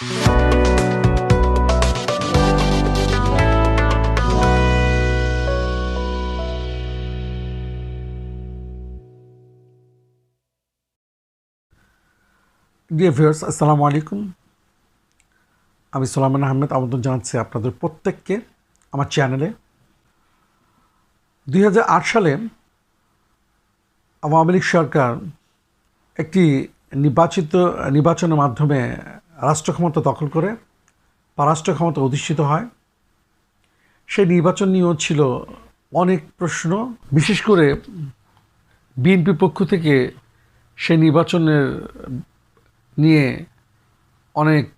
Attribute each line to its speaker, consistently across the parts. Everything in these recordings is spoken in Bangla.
Speaker 1: ডিয়ার ভিউয়ার্স আসসালামু আলাইকুম আমি সোলামান আহমেদ আমন্ত্রণ জানাচ্ছি আপনাদের প্রত্যেককে আমার চ্যানেলে। দুই হাজার আট সালে আওয়ামী লীগ সরকার একটি নির্বাচিত, নির্বাচনের মাধ্যমে রাষ্ট্র ক্ষমতা দখল করে বা রাষ্ট্র ক্ষমতা অধিষ্ঠিত হয়। সেই নির্বাচন নিয়েও ছিল অনেক প্রশ্ন, বিশেষ করে বিএনপি পক্ষ থেকে সেই নির্বাচনের নিয়ে অনেক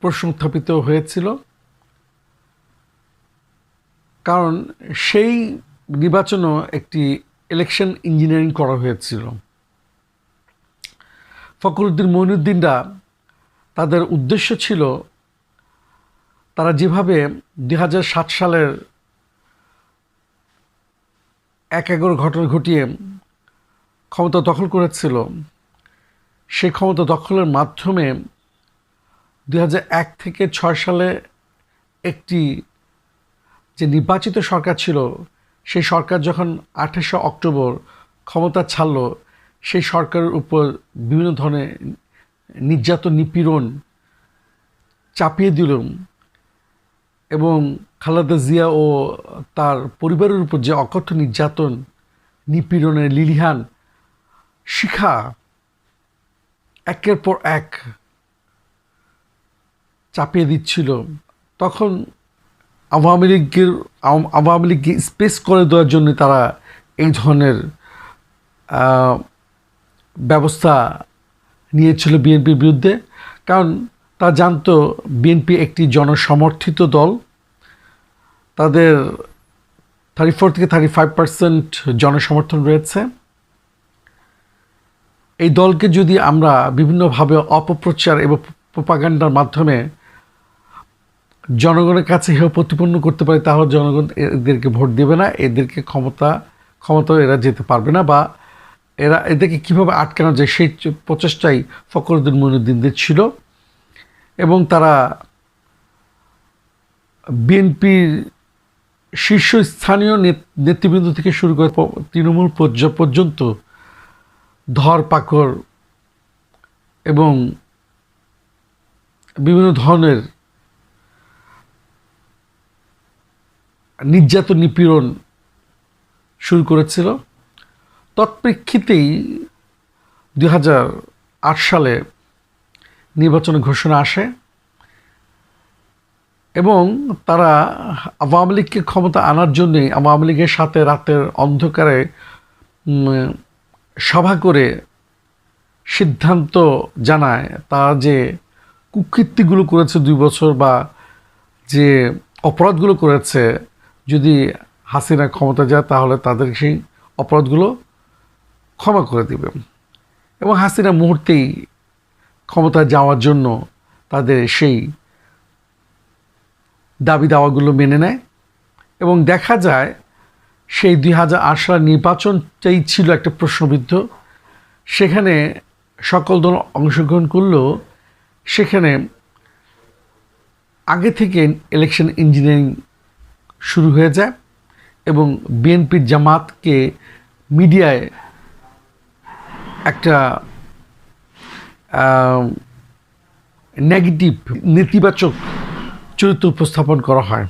Speaker 1: প্রশ্ন উত্থাপিত হয়েছিল। কারণ সেই নির্বাচনও একটি ইলেকশন ইঞ্জিনিয়ারিং করা হয়েছিল। ফখরুদ্দিন মঈনুদ্দিনরা তাদের উদ্দেশ্য ছিল তারা যেভাবে দু হাজার সাত সালের এক এগারো ঘটনা ঘটিয়ে ক্ষমতা দখল করেছিল, সেই ক্ষমতা দখলের মাধ্যমে দুই এক থেকে ছয় সালে একটি যে নির্বাচিত সরকার ছিল, সেই সরকার যখন আঠাশে অক্টোবর ক্ষমতা ছাড়ল সেই সরকারের উপর বিভিন্ন ধরনের নির্যাতন, নিপীড়ন চাপিয়ে দিল এবং খালেদা জিয়া ও তার পরিবারের উপর যে অকথ্য নির্যাতন, নিপীড়নের লিলিহান শিখা একের পর এক চাপিয়ে দিচ্ছিল। তখন আওয়ামী লীগের, আওয়ামী লীগকে স্পেস করে দেওয়ার জন্য তারা এই ধরনের ব্যবস্থা নিয়েছিল বিএনপির বিরুদ্ধে, কারণ তা জানতো বিএনপি একটি জনসমর্থিত দল। তাদের থার্টি ফোর থেকে থার্টি ফাইভ পার্সেন্ট জনসমর্থন রয়েছে। এই দলকে যদি আমরা বিভিন্নভাবে অপপ্রচার এবং প্রপাগান্ডার মাধ্যমে জনগণের কাছে হেয় প্রতিপন্ন করতে পারি, তাহলে জনগণ এদেরকে ভোট দেবে না, এদেরকে ক্ষমতা ক্ষমতা এরা যেতে পারবে না বা এরা এদেরকে কীভাবে আটকানো যায় সেই প্রচেষ্টাই ফখরুদ্দিন মইনুদ্দিনদের ছিল। এবং তারা বিএনপির শীর্ষস্থানীয় নেত- নেতৃবৃন্দ থেকে শুরু করে তৃণমূল পর্য- পর্যন্ত ধরপাকড় এবং বিভিন্ন ধরনের নির্যাতন নিপীড়ন শুরু করেছিল। তৎপ্রেক্ষিতেই দু হাজার আট সালে নির্বাচনের ঘোষণা আসে এবং তারা আওয়ামী লীগকে ক্ষমতা আনার জন্যই আওয়ামী লীগের সাথে রাতের অন্ধকারে সভা করে সিদ্ধান্ত জানায় তারা যে কুকৃতিগুলো করেছে দুই বছর বা যে অপরাধগুলো করেছে, যদি হাসিনা ক্ষমতা যায় তাহলে তাদের সেই অপরাধগুলো ক্ষমা করে দিবে এবং হাসিনা মুহূর্তেই ক্ষমতায় যাওয়ার জন্য তাদের সেই দাবি দাওয়াগুলো মেনে নেয়। এবং দেখা যায় সেই দুই হাজার আট সালের নির্বাচনটাই ছিল একটা প্রশ্নবিদ্ধ, সেখানে সকল দল অংশগ্রহণ করলেও সেখানে আগে থেকে ইলেকশন ইঞ্জিনিয়ারিং শুরু হয়ে যায় এবং বিএনপির জামাতকে মিডিয়ায় একটা নেগেটিভ নেতিবাচক চরিত্র উপস্থাপন করা হয়।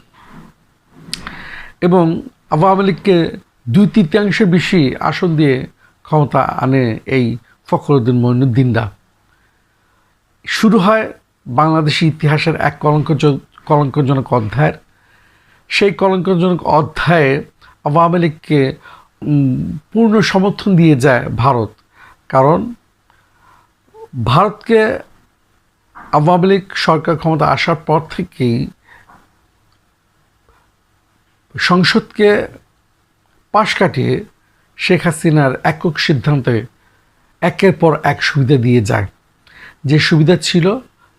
Speaker 1: এবং আওয়ামী লীগকে দুই তৃতীয়াংশের বেশি আসন দিয়ে ক্ষমতা আনে এই ফখরুদ্দিন মঈনুদ্দিনরা শুরু হয় বাংলাদেশি ইতিহাসের এক কলঙ্ক কলঙ্কজনক অধ্যায়ের। সেই কলঙ্কজনক অধ্যায়ে আওয়ামী লীগকে পূর্ণ সমর্থন দিয়ে যায় ভারত। কারণ ভারতকে আওয়ামী লীগ সরকার ক্ষমতা আসার পর থেকেই সংসদকে পাশ কাটিয়ে শেখ হাসিনার একক সিদ্ধান্তে একের পর এক সুবিধা দিয়ে যায়। যে সুবিধা ছিল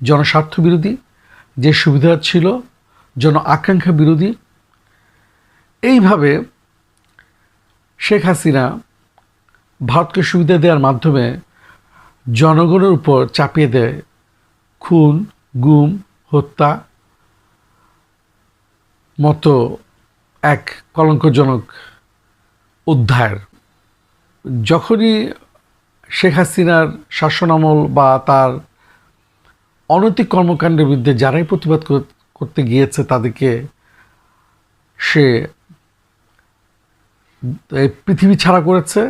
Speaker 1: জনস্বার্থ বিরোধী, যে সুবিধা ছিল জন আকাঙ্ক্ষা বিরোধী। এইভাবে শেখ হাসিনা ভারতকে সুবিধা দেওয়ার মাধ্যমে জনগণের উপর চাপিয়ে দেয় খুন, গুম, হত্যা মতো এক কলঙ্কজনক অধ্যায়ের। যখনই শেখ হাসিনার শাসনামল বা তার অনৈতিক কর্মকাণ্ডের বিরুদ্ধে যারাই প্রতিবাদ করতে গিয়েছে তাদেরকে সে পৃথিবী ছাড়া করেছে।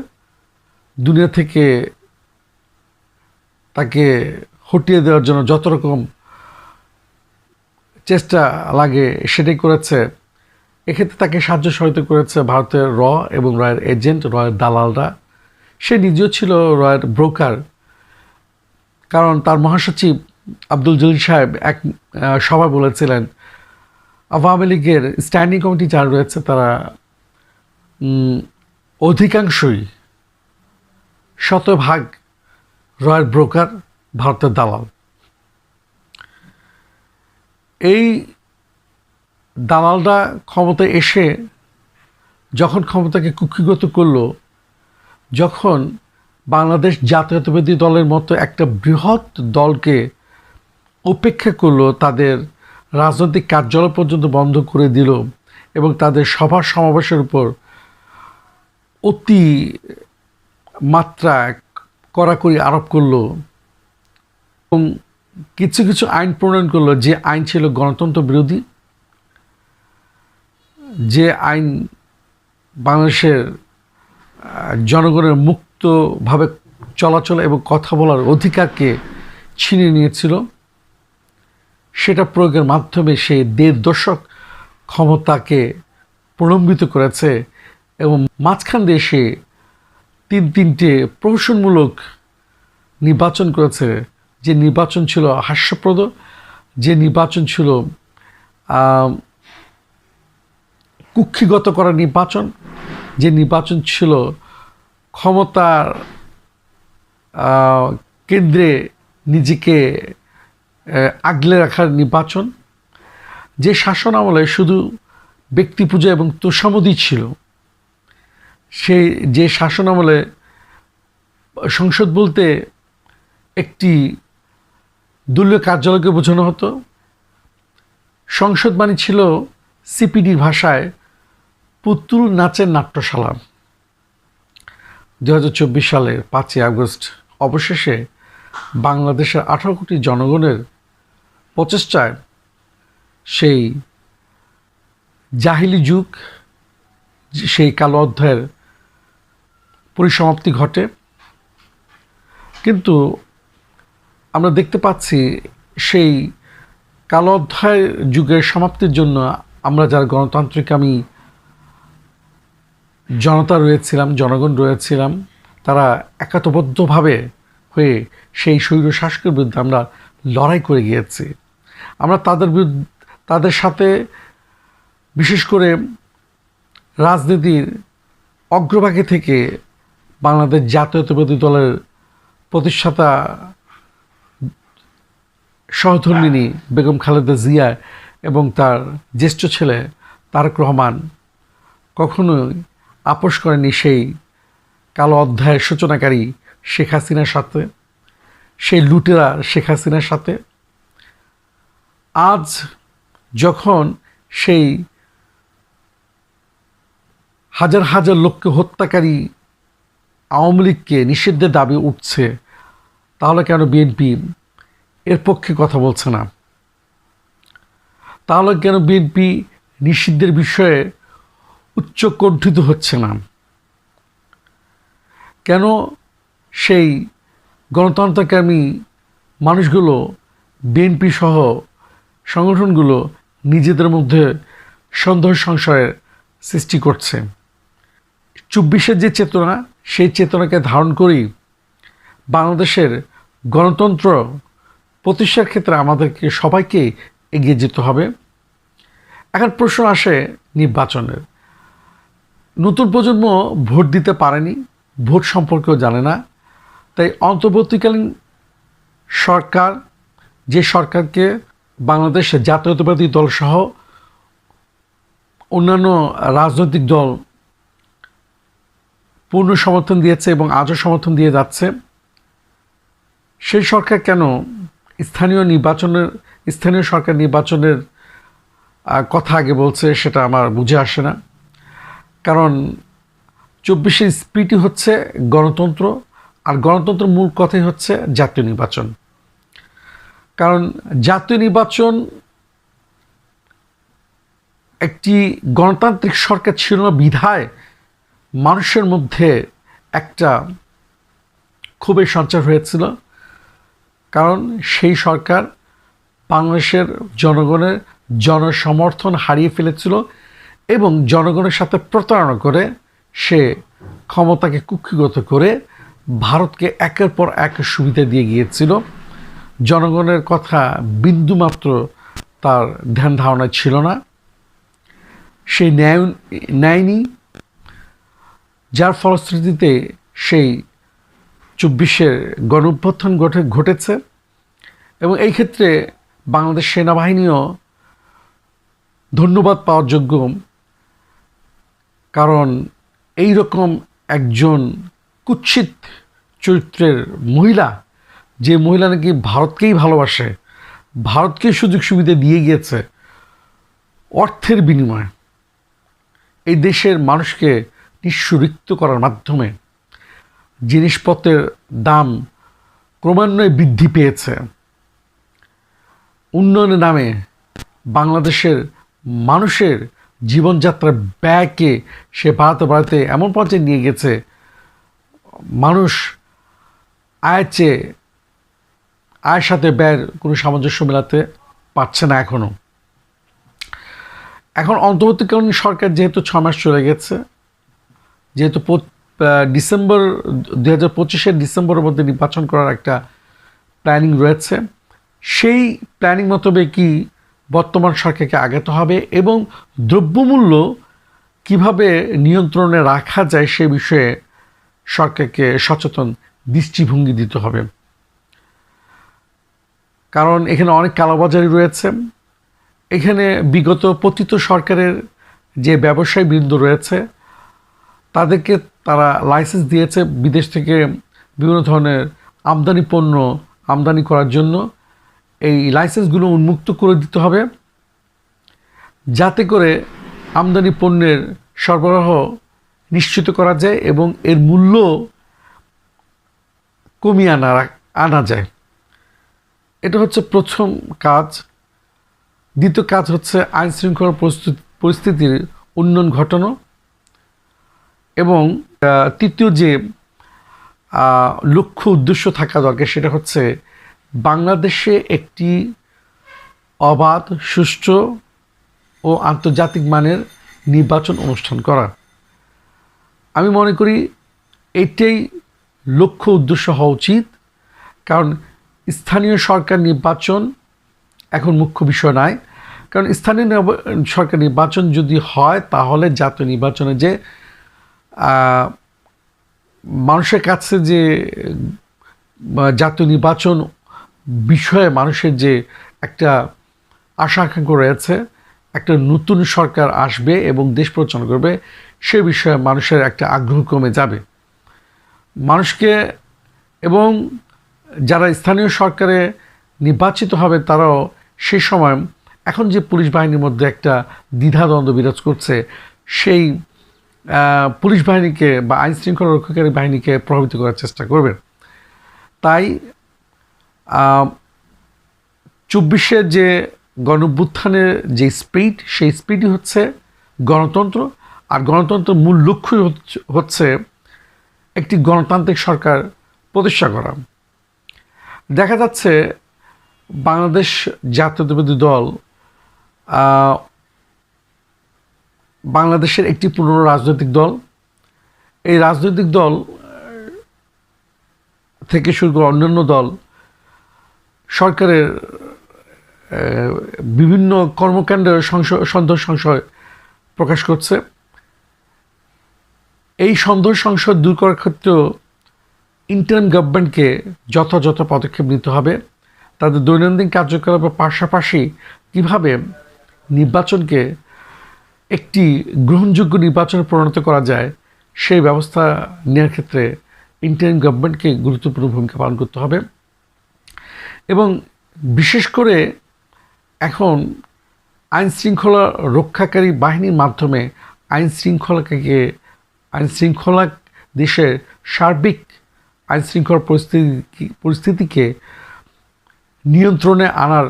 Speaker 1: দুনিয়া থেকে তাকে হটিয়ে দেওয়ার জন্য যত রকম চেষ্টা লাগে সেটাই করেছে, এক্ষেত্রে তাকে সাহায্য সহায়তা করেছে ভারতের র এবং রয়ের এজেন্ট, রয়ের দালালরা। সে নিজেও ছিল রয়ের ব্রোকার, কারণ তার মহাসচিব আব্দুল জলিল সাহেব এক সভায় বলেছিলেন, আওয়ামী লীগের স্ট্যান্ডিং কমিটি যারা রয়েছে তারা অধিকাংশই শতভাগ রয়্যাল ব্রোকার ভারতের দালাল। এই দালালরা ক্ষমতায় এসে যখন ক্ষমতাকে কুক্ষিগত করল, যখন বাংলাদেশ জাতীয়তাবাদী দলের মতো একটা বৃহৎ দলকে উপেক্ষা করল, তাদের রাজনৈতিক কার্যালয় পর্যন্ত বন্ধ করে দিল এবং তাদের সভা সমাবেশের উপর অতি মাত্রা কড়াকড়ি আরোপ করল এবং কিছু কিছু আইন প্রণয়ন করল। যে আইন ছিল গণতন্ত্র বিরোধী, যে আইন বাংলাদেশের জনগণের মুক্তভাবে চলাচল এবং কথা বলার অধিকারকে ছিনিয়ে নিয়েছিল, সেটা প্রয়োগের মাধ্যমে সে দেড় দশক ক্ষমতাকে প্রলম্বিত করেছে এবং মাঝখান দিয়ে সে তিন তিনটে প্রহসনমূলক নির্বাচন করেছে। যে নির্বাচন ছিল হাস্যপ্রদ, যে নির্বাচন ছিল কুক্ষিগত করা নির্বাচন, যে নির্বাচন ছিল ক্ষমতার কেন্দ্রে নিজেকে আগলে রাখার নির্বাচন। যে শাসন আমলে শুধু ব্যক্তি পূজা এবং তোষামদি ছিল সেই যে শাসন আমলে সংসদ বলতে একটি দলীয় কার্যালয়কে বোঝানো হতো। সংসদ মানে ছিল সিপিডির ভাষায় পুতুল নাচের নাট্যশালা। দু হাজার চব্বিশ সালের পাঁচই আগস্ট অবশেষে বাংলাদেশের আঠারো কোটি জনগণের প্রচেষ্টায় সেই জাহিলি যুগ, সেই কালো অধ্যায়ের পরিসমাপ্তি ঘটে। কিন্তু আমরা দেখতে পাচ্ছি সেই কালো অধ্যায় যুগের সমাপ্তির জন্য আমরা যারা গণতান্ত্রিক আমি জনতা রয়েছিলাম, জনগণ রয়েছিলাম, তারা একাতবদ্ধভাবে হয়ে সেই স্বৈর শাসকের বিরুদ্ধে আমরা লড়াই করে গিয়েছি। আমরা তাদের বিরুদ্ধে, তাদের সাথে বিশেষ করে রাজনীতির অগ্রভাগে থেকে বাংলাদেশ জাতীয়তাবাদী দলের প্রতিষ্ঠাতা সহধর্মিনী বেগম খালেদা জিয়া এবং তার জ্যেষ্ঠ ছেলে তারক রহমান কখনোই আপোষ করেনি সেই কালো অধ্যায়ের সূচনাকারী শেখ হাসিনার সাথে, সেই লুটেরা শেখ হাসিনার সাথে। আজ যখন সেই হাজার হাজার লোককে হত্যাকারী আওয়ামী লীগকে নিষিদ্ধের দাবি উঠছে, তাহলে কেন বিএনপি এর পক্ষে কথা বলছে না? তাহলে কেন বিএনপি নিষিদ্ধের বিষয়ে উচ্চকণ্ঠিত হচ্ছে না? কেন সেই গণতন্ত্রকামী মানুষগুলো বিএনপি সহ সংগঠনগুলো নিজেদের মধ্যে সন্দেহ সংশয়ের সৃষ্টি করছে? চব্বিশের যে চেতনা, সেই চেতনাকে ধারণ করেই বাংলাদেশের গণতন্ত্র প্রতিষ্ঠার ক্ষেত্রে আমাদেরকে সবাইকে এগিয়ে যেতে হবে। এখন প্রশ্ন আসে নির্বাচনের। নতুন প্রজন্ম ভোট দিতে পারেনি, ভোট সম্পর্কেও জানে না। তাই অন্তর্বর্তীকালীন সরকার, যে সরকারকে বাংলাদেশের জাতীয়তাবাদী দলসহ অন্যান্য রাজনৈতিক দল পূর্ণ সমর্থন দিয়েছে এবং আজও সমর্থন দিয়ে যাচ্ছে। সেই সরকার কেন স্থানীয় নির্বাচনের, স্থানীয় সরকার নির্বাচনের কথা আগে বলছে সেটা আমার বুঝে আসে না। কারণ চব্বিশের স্পিরিটই হচ্ছে গণতন্ত্র আর গণতন্ত্রের মূল কথাই হচ্ছে জাতীয় নির্বাচন। কারণ জাতীয় নির্বাচন একটি গণতান্ত্রিক সরকার ছিল না, বিধায় মানুষের মধ্যে একটা খুবই সঞ্চার হয়েছিল। কারণ সেই সরকার বাংলাদেশের জনগণের জনসমর্থন হারিয়ে ফেলেছিল এবং জনগণের সাথে প্রতারণা করে সে ক্ষমতাকে কুক্ষিগত করে ভারতকে একের পর এক সুবিধা দিয়ে গিয়েছিল। জনগণের কথা বিন্দুমাত্র তার ধ্যান ধারণা ছিল না। সেই ন্যায় নেয়নি যার ফলশ্রুতিতে সেই চব্বিশের গণ ঘটে, ঘটেছে এবং এই ক্ষেত্রে বাংলাদেশ সেনাবাহিনীও ধন্যবাদ পাওয়ার যোগ্য। কারণ এই রকম একজন কুৎসিত চরিত্রের মহিলা, যে মহিলা নাকি ভারতকেই ভালোবাসে, ভারতকে সুযোগ সুবিধা দিয়ে গিয়েছে অর্থের বিনিময়ে, এই দেশের মানুষকে নিঃস্বরিক্ত করার মাধ্যমে জিনিসপত্রের দাম ক্রমান্বয়ে বৃদ্ধি পেয়েছে। উন্নয়নের নামে বাংলাদেশের মানুষের জীবনযাত্রার ব্যয়কে সে বাড়াতে বাড়াতে এমন পর্যায়ে নিয়ে গেছে। মানুষ আয়ের চেয়ে আয়ের সাথে ব্যয়ের কোনো সামঞ্জস্য মেলাতে পারছে না এখনও এখন অন্তর্বর্তীকালীন সরকার যেহেতু ছ মাস চলে গেছে যেহেতু ডিসেম্বর দু হাজার পঁচিশের ডিসেম্বরের মধ্যে নির্বাচন করার একটা প্ল্যানিং রয়েছে। সেই প্ল্যানিং মোতাবেক কি বর্তমান সরকারকে আগাতে হবে এবং দ্রব্যমূল্য কীভাবে নিয়ন্ত্রণে রাখা যায় সে বিষয়ে সরকারকে সচেতন দৃষ্টিভঙ্গি দিতে হবে। কারণ এখানে অনেক কালোবাজারি রয়েছে। এখানে বিগত পতিত সরকারের যে ব্যবসায়ী বৃন্দ রয়েছে তাদেরকে তারা লাইসেন্স দিয়েছে বিদেশ থেকে বিভিন্ন ধরনের আমদানি পণ্য আমদানি করার জন্য। এই লাইসেন্সগুলো উন্মুক্ত করে দিতে হবে। যাতে করে আমদানি পণ্যের সরবরাহ নিশ্চিত করা যায় এবং এর মূল্য কমিয়ে আনা আনা যায়। এটা হচ্ছে প্রথম কাজ। দ্বিতীয় কাজ হচ্ছে আইন শৃঙ্খলা পরিস্থিতির উন্নয়ন ঘটানো। এবং তৃতীয় যে লক্ষ্য উদ্দেশ্য থাকা দরকার সেটা হচ্ছে বাংলাদেশে একটি অবাধ, সুষ্ঠু ও আন্তর্জাতিক মানের নির্বাচন অনুষ্ঠান করা। আমি মনে করি এটাই লক্ষ্য উদ্দেশ্য হওয়া উচিত, কারণ স্থানীয় সরকার নির্বাচন এখন মুখ্য বিষয় নয়। কারণ স্থানীয় সরকার নির্বাচন যদি হয় তাহলে জাতীয় নির্বাচনে যে মানুষের কাছে যে জাতীয় নির্বাচন বিষয়ে মানুষের যে একটা আশা আকাঙ্ক্ষা রয়েছে, একটা নতুন সরকার আসবে এবং দেশ পরিচালনা করবে, সে বিষয়ে মানুষের একটা আগ্রহ কমে যাবে। মানুষকে এবং যারা স্থানীয় সরকারে নির্বাচিত হবে, তারাও সেই সময় এখন যে পুলিশ বাহিনীর মধ্যে একটা দ্বিধাদ্বন্দ্ব বিরাজ করছে, সেই পুলিশ বাহিনীকে বা আইন শৃঙ্খলা রক্ষাকারী বাহিনীকে প্রভাবিত করার চেষ্টা করবে তাই চব্বিশের যে গণভ্যুত্থানের যে স্পিড, সেই স্পিডই হচ্ছে গণতন্ত্র। আর গণতন্ত্রের মূল লক্ষ্যই হচ্ছে- একটি গণতান্ত্রিক সরকার প্রতিষ্ঠা করা। দেখা যাচ্ছে বাংলাদেশ জাতীয়তাবাদী দল বাংলাদেশের একটি পুরনো রাজনৈতিক দল। এই রাজনৈতিক দল থেকে শুরু করে অন্যান্য দল, সরকারের বিভিন্ন কর্মকাণ্ডের সন্দেহ সংশয় প্রকাশ করছে। এই সন্দেহ সংশয় দূর করার ক্ষেত্রেও ইন্টার্ন গভর্নমেন্টকে যথাযথ পদক্ষেপ নিতে হবে। তাদের দৈনন্দিন কার্যকলাপের পাশাপাশি কীভাবে নির্বাচনকে একটি গ্রহণযোগ্য নির্বাচনে পরিণত করা যায়, সেই ব্যবস্থা নেওয়ার ক্ষেত্রে ইন্টারিম গভর্নমেন্টকে গুরুত্বপূর্ণ ভূমিকা পালন করতে হবে। এবং বিশেষ করে এখন আইন শৃঙ্খলা রক্ষাকারী বাহিনীর মাধ্যমে আইন শৃঙ্খলাকে, আইন শৃঙ্খলা দেশের সার্বিক আইন শৃঙ্খলা পরিস্থিতি পরিস্থিতিকে নিয়ন্ত্রণে আনার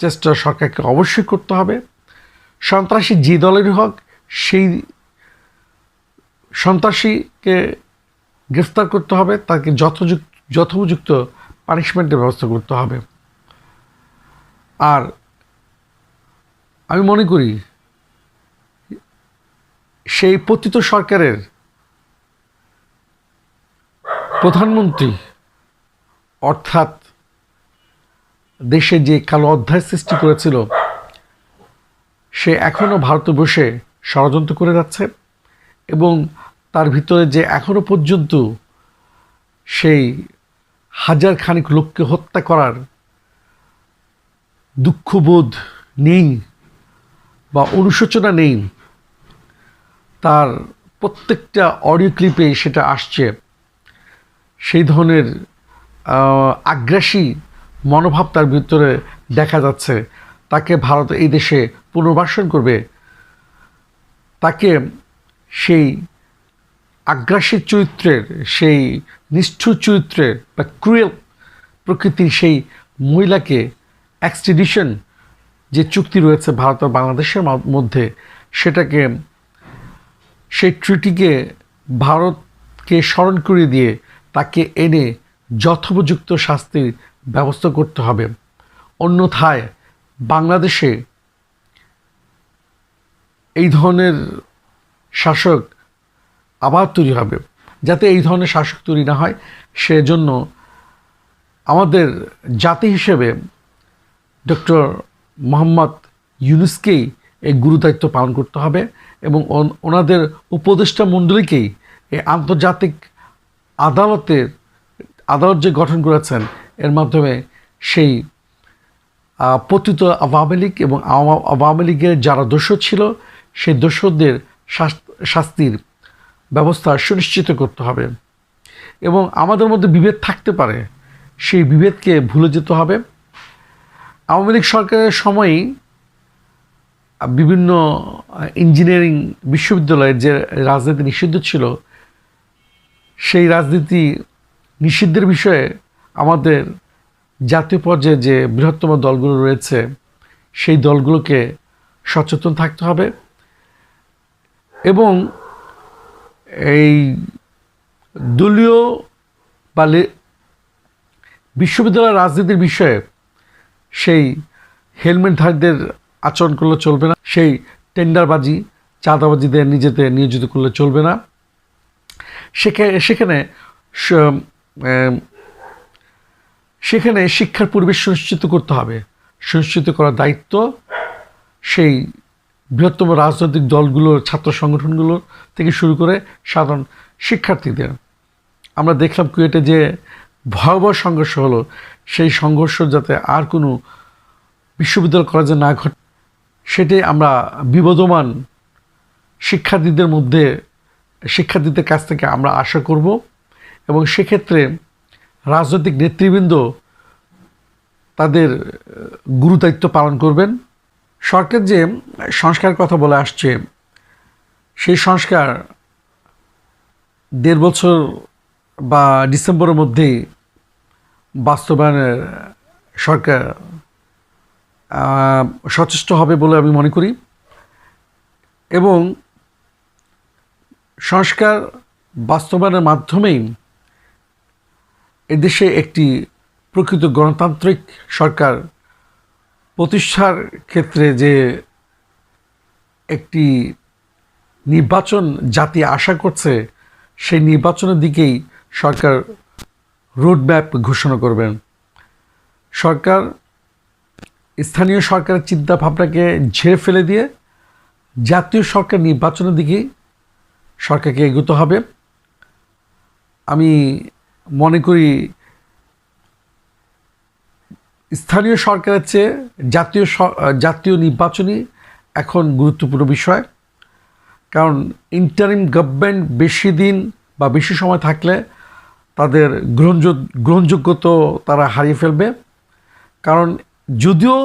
Speaker 1: চেষ্টা সরকারকে অবশ্যই করতে হবে। সন্ত্রাসী যে দলেরই হোক, সেই সন্ত্রাসীকে গ্রেফতার করতে হবে, তাকে যথযুক্ত যথোপযুক্ত পানিশমেন্টের ব্যবস্থা করতে হবে। আর আমি মনে করি, সেই পতিত সরকারের প্রধানমন্ত্রী, অর্থাৎ দেশে যে কালো অধ্যায় সৃষ্টি করেছিল সে এখনও ভারতে বসে ষড়যন্ত্র করে যাচ্ছে এবং তার ভিতরে যে এখনও পর্যন্ত সেই হাজার খানিক লোককে হত্যা করার দুঃখবোধ নেই বা অনুশোচনা নেই, তার প্রত্যেকটা অডিও ক্লিপে সেটা আসছে। সেই ধরনের আগ্রাসী মনোভাব তার ভিতরে দেখা যাচ্ছে। তাকে ভারত এই দেশে পুনর্বাসন করবে, তাকে সেই আগ্রাসী চরিত্রের, সেই নিষ্ঠুর চরিত্রের বা ক্রুয়েল প্রকৃতির সেই মহিলাকে এক্সট্রিডিশন যে চুক্তি রয়েছে ভারত আর বাংলাদেশের মধ্যে, সেটাকে, সেই ট্রিটিকে ভারতকে স্মরণ করে দিয়ে তাকে এনে যথোপযুক্ত শাস্তির ব্যবস্থা করতে হবে। অন্যথায় বাংলাদেশে এই ধরনের শাসক আবার তৈরি হবে। যাতে এই ধরনের শাসক তৈরি না হয়, সেজন্য আমাদের জাতি হিসেবে ডক্টর মোহাম্মদ ইউনুসকেই এই গুরুদায়িত্ব পালন করতে হবে এবং ওনাদের উপদেষ্টা মণ্ডলীকেই এই আন্তর্জাতিক আদালতের, আদালত যে গঠন করেছেন, এর মাধ্যমে সেই পতিত আওয়ামী লীগ এবং আওয়া- আওয়ামী লীগের যারা দোষর ছিল, সেই দোষরদের শাস্তির ব্যবস্থা সুনিশ্চিত করতে হবে। এবং আমাদের মধ্যে বিভেদ থাকতে পারে, সেই বিভেদকে ভুলে যেতে হবে। আওয়ামী লীগ সরকারের সময়ই বিভিন্ন ইঞ্জিনিয়ারিং বিশ্ববিদ্যালয়ের যে রাজনীতি নিষিদ্ধ ছিল, সেই রাজনীতি নিষিদ্ধের বিষয়ে আমাদের জাতীয় পর্যায়ে যে বৃহত্তম দলগুলো রয়েছে, সেই দলগুলোকে সচেতন থাকতে হবে এবং এই দলীয় বা বিশ্ববিদ্যালয় রাজনীতির বিষয়ে সেই হেলমেটধারীদের আচরণ করলে চলবে না, সেই টেন্ডারবাজি, চাঁদাবাজিদের নিজেদের নিয়োজিত করলে চলবে না। সেখানে সেখানে সেখানে শিক্ষার পরিবেশ সুনিশ্চিত করতে হবে। সুনিশ্চিত করার দায়িত্ব সেই বৃহত্তম রাজনৈতিক দলগুলোর, ছাত্র সংগঠনগুলো থেকে শুরু করে সাধারণ শিক্ষার্থীদের। আমরা দেখলাম কুয়েটে যে ভয়াবহ সংঘর্ষ হলো। সেই সংঘর্ষ যাতে আর কোনো বিশ্ববিদ্যালয় কলেজে না ঘটে, সেটাই আমরা বিবদমান শিক্ষার্থীদের মধ্যে, শিক্ষার্থীদের কাছ থেকে আমরা আশা করব। এবং সেক্ষেত্রে রাজনৈতিক নেতৃবৃন্দ তাদের গুরুদায়িত্ব পালন করবেন। সরকার যে সংস্কার কথা বলে আসছে, সেই সংস্কার দেড় বছর বা ডিসেম্বরের মধ্যেই বাস্তবায়নের সরকার সচেষ্ট হবে বলে আমি মনে করি। এবং সংস্কার বাস্তবায়নের মাধ্যমেই এদেশে একটি প্রকৃত গণতান্ত্রিক সরকার প্রতিষ্ঠার ক্ষেত্রে যে একটি নির্বাচন জাতি আশা করছে, সেই নির্বাচনের দিকেই সরকার রোডম্যাপ ঘোষণা করবেন। সরকার, স্থানীয় সরকারের চিন্তা ভাবনাকে ঝেড়ে ফেলে দিয়ে জাতীয় সরকার নির্বাচনের দিকেই সরকারকে এগোতে হবে। আমি মনে করি স্থানীয় সরকারের চেয়ে জাতীয় জাতীয় নির্বাচনই এখন গুরুত্বপূর্ণ বিষয়। কারণ ইন্টারিম গভর্নমেন্ট বেশি দিন বা বেশি সময় থাকলে তাদের গ্রহণযোগ্য গ্রহণযোগ্যতা তারা হারিয়ে ফেলবে। কারণ যদিও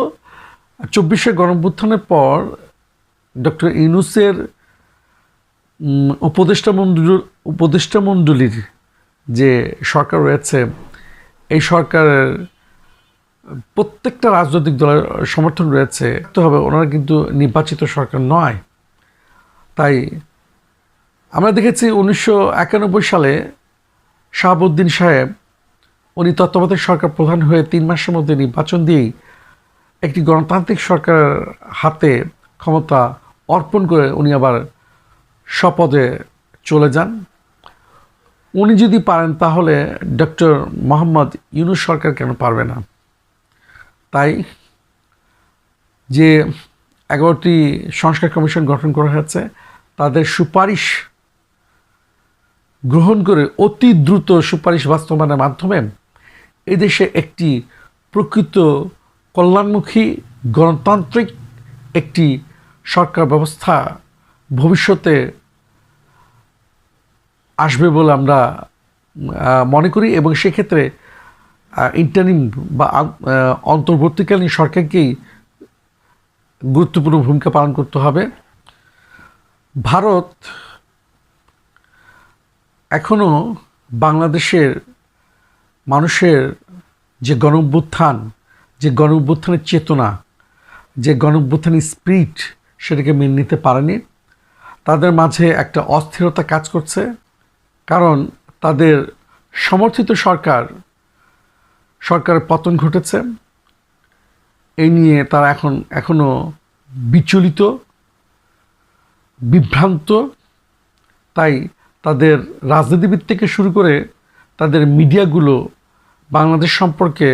Speaker 1: চব্বিশে গণভ্যুত্থানের পর ডক্টর ইউনুসের উপদেষ্টা মণ্ডল উপদেষ্টা মণ্ডলীর যে সরকার রয়েছে, এই সরকারের প্রত্যেকটা রাজনৈতিক দলের সমর্থন রয়েছে তো হবে ওনারা কিন্তু নির্বাচিত সরকার নয়। তাই আমরা দেখেছি উনিশশো একানব্বই সালে শাহাবুদ্দিন সাহেব, উনি তত্ত্বাবধায়ক সরকার প্রধান হয়ে তিন মাসের মধ্যে নির্বাচন দিয়েই একটি গণতান্ত্রিক সরকারের হাতে ক্ষমতা অর্পণ করে উনি আবার স্বপদে চলে যান। উনি যদি পারেন, তাহলে ডক্টর মোহাম্মদ ইউনুস সরকার কেন পারবে না? তাই যে এগারোটি সংস্কার কমিশন গঠন করা হয়েছে, তাদের সুপারিশ গ্রহণ করে অতি দ্রুত সুপারিশ বাস্তবায়নের মাধ্যমে এদেশে একটি প্রকৃত কল্যাণমুখী, গণতান্ত্রিক একটি সরকার ব্যবস্থা ভবিষ্যতে আসবে বলে আমরা মনে করি এবং সেক্ষেত্রে ইন্টারিম বা অন্তর্বর্তীকালীন সরকারকেই গুরুত্বপূর্ণ ভূমিকা পালন করতে হবে। ভারত এখনও বাংলাদেশের মানুষের যে গণঅভ্যুত্থান, যে গণঅভ্যুত্থানের চেতনা, যে গণঅভ্যুত্থানের স্পিরিট সেটাকে মেনে নিতে পারেনি। তাদের মাঝে একটা অস্থিরতা কাজ করছে। কারণ তাদের সমর্থিত সরকার, সরকারের পতন ঘটেছে। এই নিয়ে তারা এখন এখনও বিচলিত, বিভ্রান্ত। তাই তাদের রাজনীতিবিদ থেকে শুরু করে তাদের মিডিয়াগুলো বাংলাদেশ সম্পর্কে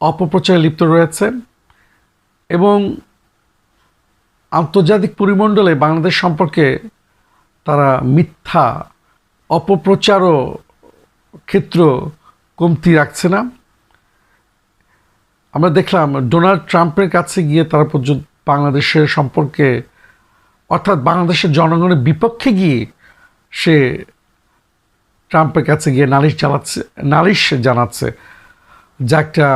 Speaker 1: অপপ্রচারে লিপ্ত রয়েছে এবং আন্তর্জাতিক পরিমণ্ডলে বাংলাদেশ সম্পর্কে তারা মিথ্যা অপপ্রচারও ক্ষেত্র কমতি রাখছে না। আমরা দেখলাম ডোনাল্ড ট্রাম্পের কাছে গিয়ে তারা পর্যন্ত বাংলাদেশের সম্পর্কে, অর্থাৎ বাংলাদেশের জনগণের বিপক্ষে গিয়ে সে ট্রাম্পের কাছে গিয়ে নালিশ জানাচ্ছে নালিশ জানাচ্ছে যা একটা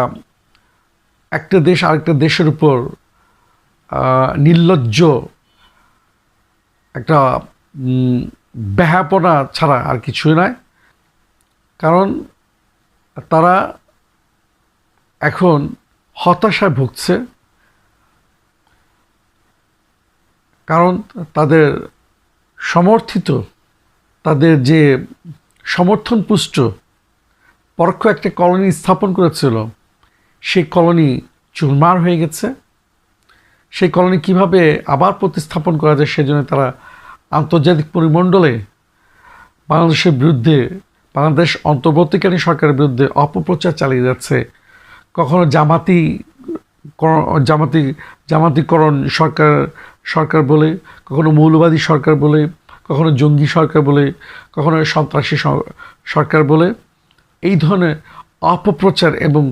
Speaker 1: একটা দেশ আরেকটা দেশের উপর নির্লজ্জ একটা ব্যাহাপনা ছাড়া আর কিছুই নয় কারণ তারা এখন হতাশায় ভুগছে। কারণ তাদের সমর্থিত, তাদের যে সমর্থন পুষ্ট পরোক্ষ একটা কলোনি স্থাপন করেছিল, সেই কলোনি চুরমার হয়ে গেছে। সেই কলোনি কীভাবে আবার প্রতিস্থাপন করা যায় সেজন্য তারা আন্তর্জাতিক পরিমণ্ডলে বাংলাদেশের বিরুদ্ধে, বাংলাদেশ অন্তর্বর্তীকালীন সরকারের বিরুদ্ধে অপপ্রচার চালিয়ে যাচ্ছে। কখনো জামাতি জামাতি, জামাতিকরণ সরকার সরকার বলে, কখনো মৌলবাদী সরকার বলে, কখনো জঙ্গি সরকার বলে, কখনো সন্ত্রাসী সরকার বলে। এই ধরনের অপপ্রচার এবং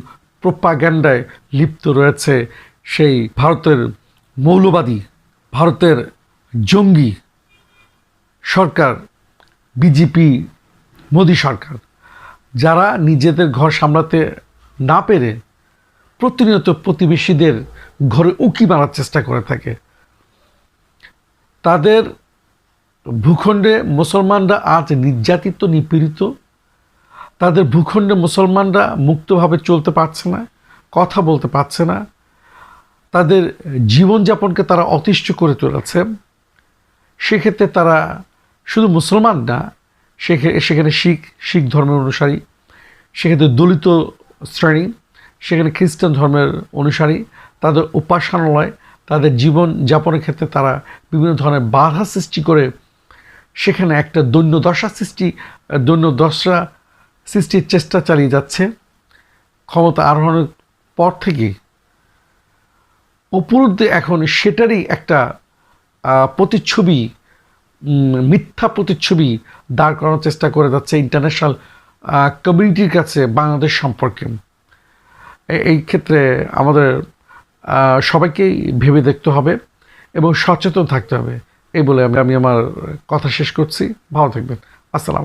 Speaker 1: প্রোপাগ্যান্ডায় লিপ্ত রয়েছে সেই ভারতের মৌলবাদী, ভারতের জঙ্গি সরকার, বিজেপি, মোদী সরকার, যারা নিজেদের ঘর সামলাতে না পেরে প্রতিনিয়ত প্রতিবেশীদের ঘরে উকি মারার চেষ্টা করে থাকে। তাদের ভূখণ্ডে মুসলমানরা আজ নির্যাতিত, নিপীড়িত। তাদের ভূখণ্ডে মুসলমানরা মুক্তভাবে চলতে পারছে না, কথা বলতে পারছে না। তাদের জীবনযাপনকে তারা অতিষ্ঠ করে তুলেছে। সেক্ষেত্রে তারা শুধু মুসলমান না সেখানে শিখ শিখ ধর্মের অনুসারী সেক্ষেত্রে দলিত শ্রেণি, সেখানে খ্রিস্টান ধর্মের অনুসারী, তাদের উপাসনালয়, তাদের জীবন যাপনের ক্ষেত্রে তারা বিভিন্ন ধরনের বাধা সৃষ্টি করে। সেখানে একটা দৈন্য দশা সৃষ্টি দৈন্য দশা সৃষ্টির চেষ্টা চালিয়ে যাচ্ছে। ক্ষমতা আরোহণের পর থেকে উপলব্ধি এখন সেটারই একটা প্রতিচ্ছবি মিথ্যা প্রতিচ্ছবি দাঁড় করানোর চেষ্টা করে যাচ্ছে ইন্টারন্যাশনাল কমিউনিটির কাছে বাংলাদেশ সম্পর্কে। এই ক্ষেত্রে আমাদের সবাইকেই ভেবে দেখতে হবে এবং সচেতন থাকতে হবে। এই বলে আমি আমার কথা শেষ করছি। ভালো থাকবেন। আসসালাম